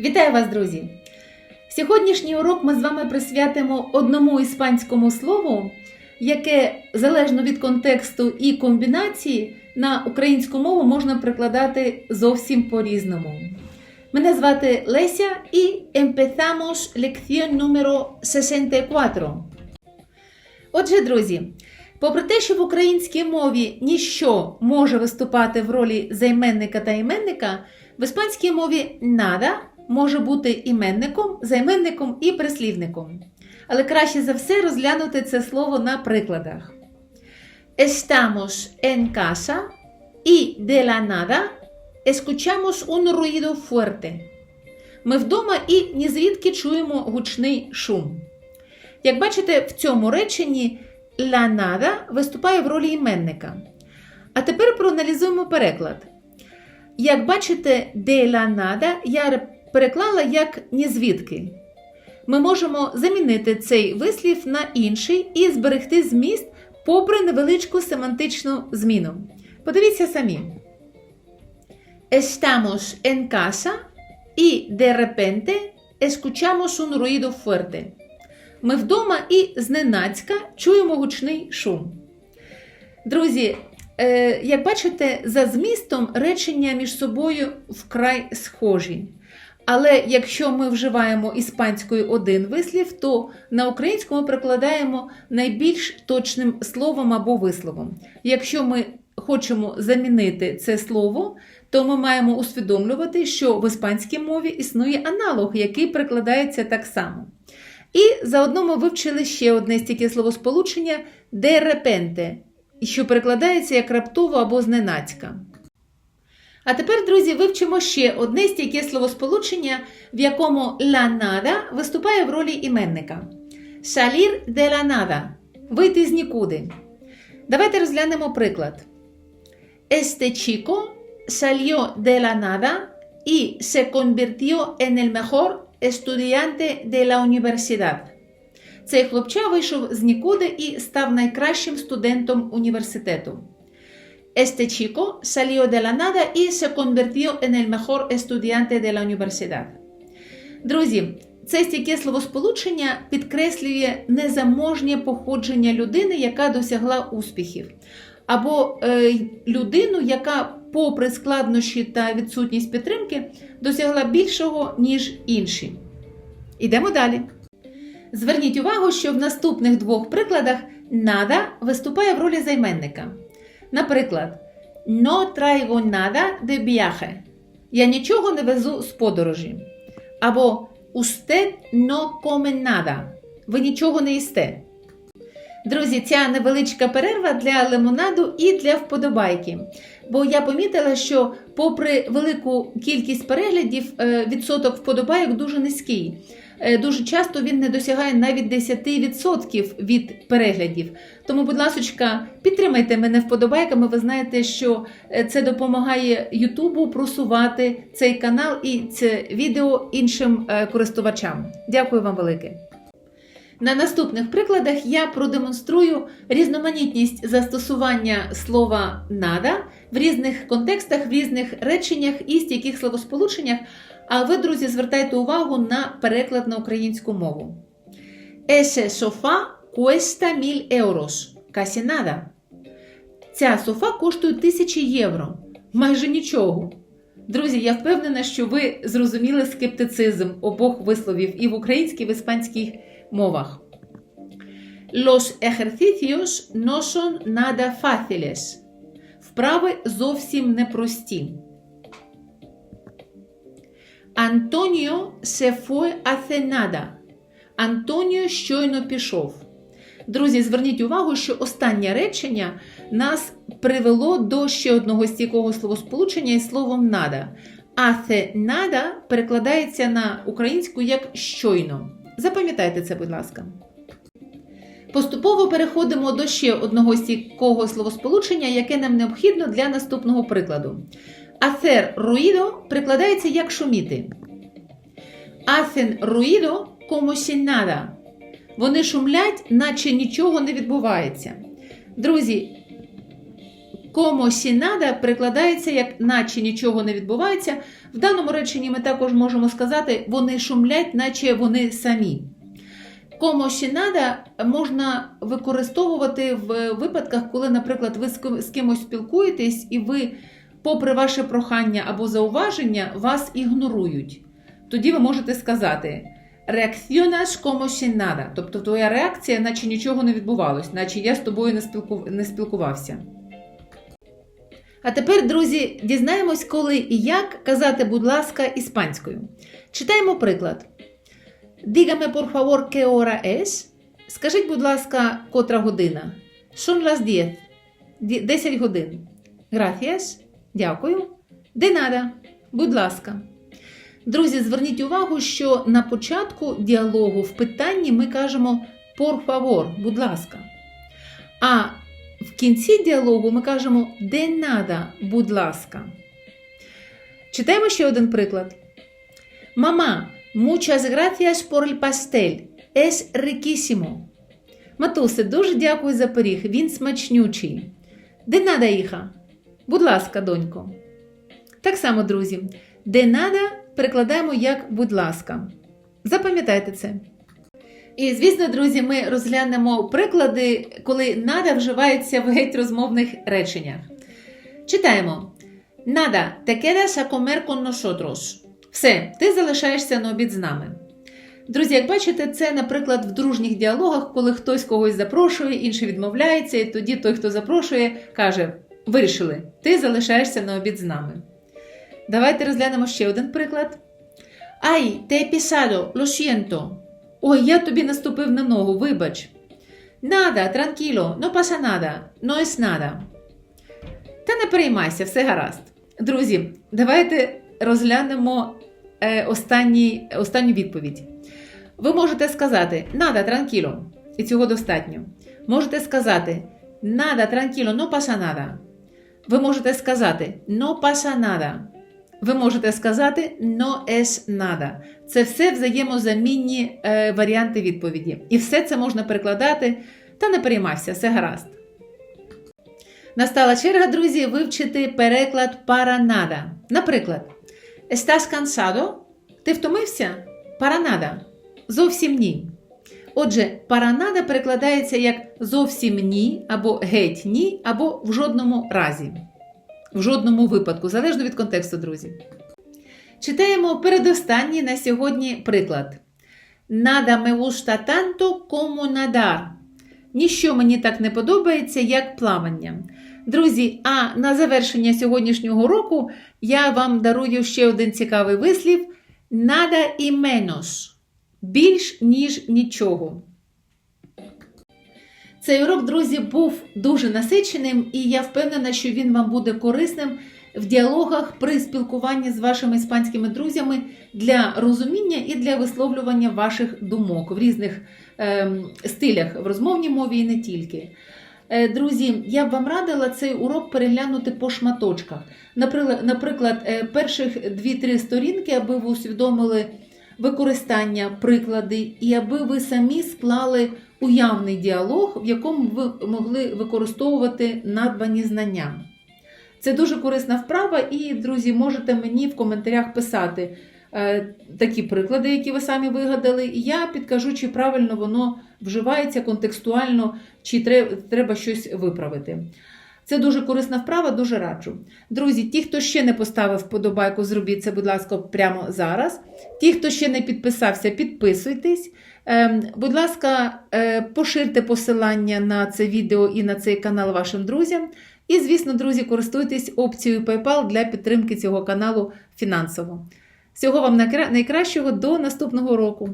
Вітаю вас, друзі! Сьогоднішній урок ми з вами присвятимо одному іспанському слову, яке залежно від контексту і комбінації на українську мову можна прикладати зовсім по-різному. Мене звати Леся і empezamos lección número 64. Отже, друзі, попри те, що в українській мові ніщо може виступати в ролі займенника та іменника, в іспанській мові nada може бути іменником, займенником і прислівником. Але краще за все розглянути це слово на прикладах. Estamos en casa y de la nada escuchamos un ruido fuerte. Ми вдома і ні звідки чуємо гучний шум. Як бачите, в цьому реченні la nada виступає в ролі іменника. А тепер проаналізуємо переклад. Як бачите, de la nada я переклала як ні звідки. Ми можемо замінити цей вислів на інший і зберегти зміст попри невеличку семантичну зміну. Подивіться самі. Estamos en casa y de repente escuchamos un ruido fuerte. Ми вдома і зненацька чуємо гучний шум. Друзі, е, як бачите, за змістом речення між собою вкрай схожі. Але якщо ми вживаємо іспанською один вислів, то на українську ми прикладаємо найбільш точним словом або висловом. Якщо ми хочемо замінити це слово, то ми маємо усвідомлювати, що в іспанській мові існує аналог, який прикладається так само. І заодно ми вивчили ще одне стільки словосполучення de repente, що перекладається як раптово або зненацька. А тепер, друзі, вивчимо ще одне стійке словосполучення, в якому la nada виступає в ролі іменника. Salir de la nada вийти з нікуди. Давайте розглянемо приклад. Este chico salió de la nada y se convirtió en el mejor estudiante de la universidad. Цей хлопча вийшов з нікуди і став найкращим студентом університету. Este chico salió de la nada y se convirtió en el mejor estudiante de la universidad. Друзі, це стійке словосполучення підкреслює незаможнє походження людини, яка досягла успіхів, або е, людину, яка, попри складнощі та відсутність підтримки, досягла більшого, ніж інші. Ідемо далі. Зверніть увагу, що в наступних двох прикладах nada виступає в ролі займенника. Наприклад, no traigo nada de viaje. Я нічого не везу з подорожі. Або usted no come nada. Ви нічого не їсте. Друзі, ця невеличка перерва для лимонаду і для вподобайки. Бо я помітила, що, попри велику кількість переглядів, е, відсоток вподобайок дуже низький. Е, Дуже часто він не досягає навіть 10% від переглядів. Тому, будь ласка, підтримайте мене вподобайками. Ви знаєте, що е, це допомагає Ютубу просувати цей канал і це відео іншим е, користувачам. Дякую вам велике. На наступних прикладах я продемонструю різноманітність застосування слова нада в різних контекстах, в різних реченнях і стійких словосполученнях. А ви, друзі, звертайте увагу на переклад на українську мову. Ese sofá cuesta mil euros. Casi nada. Ця софа коштує тисячі євро. Майже нічого. Друзі, я впевнена, що ви зрозуміли скептицизм обох висловів і в українській, і в іспанській мовах. Los ejercicios no son nada fáciles. Вправи зовсім непрості. Антоніо fue hace nada. Антоніо щойно пішов. Друзі, зверніть увагу, що останнє речення нас привело до ще одного стійкого словосполучення із словом нада. Nada перекладається на українську як щойно. Запам'ятайте це, будь ласка. Поступово переходимо до ще одного стійкого словосполучення, яке нам необхідно для наступного прикладу. Hacer ruido прикладається як шуміти. Hacen ruido como si nada. Вони шумлять, наче нічого не відбувається. Друзі, Como si nada перекладається як наче нічого не відбувається. В даному реченні ми також можемо сказати, вони шумлять, наче вони самі. Como si nada можна використовувати в випадках, коли, наприклад, ви з кимось спілкуєтесь і ви, попри ваше прохання або зауваження, вас ігнорують. Тоді ви можете сказати reaccionas como si nada. Тобто твоя реакція, наче нічого не відбувалось, наче я з тобою не, спілку... не спілкувався. А тепер, друзі, дізнаємось, коли і як казати, будь ласка, іспанською. Читаємо приклад. Dígame, por favor, qué hora es? Скажіть, будь ласка, котра година? Son las 10. 10 годин. Gracias. Дякую. Nada. Будь ласка. Друзі, зверніть увагу, що на початку діалогу в питанні ми кажемо por favor, будь ласка. А в кінці діалогу ми кажемо de nada, будь ласка. Читаємо ще один приклад. Мама, muchas gracias por el pastel. Es riquísimo. Матусе, дуже дякую за пиріг. Він смачнючий. De nada, іха. Будь ласка, донько. Так само, друзі. De nada перекладаємо як будь ласка. Запам'ятайте це. І, звісно, друзі, ми розглянемо приклади, коли нада вживається в геть розмовних реченнях. Читаємо: Nada, te quedas a comer con nosotros. Все, ти залишаєшся на обід з нами. Друзі, як бачите, це, наприклад, в дружніх діалогах, коли хтось когось запрошує, інший відмовляється, і тоді той, хто запрошує, каже: Вирішили, ти залишаєшся на обід з нами. Давайте розглянемо ще один приклад. Ай, te he pisado. Ой, я тобі наступив на ногу, вибач. Nada, tranquilo, no pasa nada, no es nada. Та не переймайся, все гаразд. Друзі, давайте розглянемо е, останній, останню відповідь. Ви можете сказати nada, tranquilo, і цього достатньо. Можете сказати nada, tranquilo, no pasa nada. Ви можете сказати no pasa nada. Ви можете сказати no es nada. Це все взаємозамінні е, варіанти відповіді. І все це можна перекладати, та не переймайся, все гаразд. Настала черга, друзі, вивчити переклад nada. Наприклад, Estás cansado? Ти втомився? Nada. Зовсім ні. Отже, nada перекладається як зовсім ні, або геть ні, або в жодному разі. В жодному випадку, залежно від контексту, друзі. Читаємо передостанній на сьогодні приклад. Nada me gusta tanto como nadar. Ніщо мені так не подобається, як плавання. Друзі, а на завершення сьогоднішнього року я вам дарую ще один цікавий вислів: nada і menos. Більш ніж нічого. Цей урок, друзі, був дуже насиченим, і я впевнена, що він вам буде корисним в діалогах при спілкуванні з вашими іспанськими друзями для розуміння і для висловлювання ваших думок в різних ем, стилях в розмовній мові і не тільки. Е, Друзі, я б вам радила цей урок переглянути по шматочках. Наприклад, наприклад, е, перших 2-3 сторінки, аби ви усвідомили використання, приклади, і аби ви самі склали уявний діалог, в якому ви могли використовувати надбані знання. Це дуже корисна вправа, і, друзі, можете мені в коментарях писати е, такі приклади, які ви самі вигадали, і я підкажу, чи правильно воно вживається контекстуально, чи треба, щось виправити. Це дуже корисна вправа, дуже раджу. Друзі, ті, хто ще не поставив вподобайку, зробіть це, будь ласка, прямо зараз. Ті, хто ще не підписався, підписуйтесь. Ем, Будь ласка, е, поширте посилання на це відео і на цей канал вашим друзям. І, звісно, друзі, користуйтесь опцією PayPal для підтримки цього каналу фінансово. Всього вам найкращого до наступного року!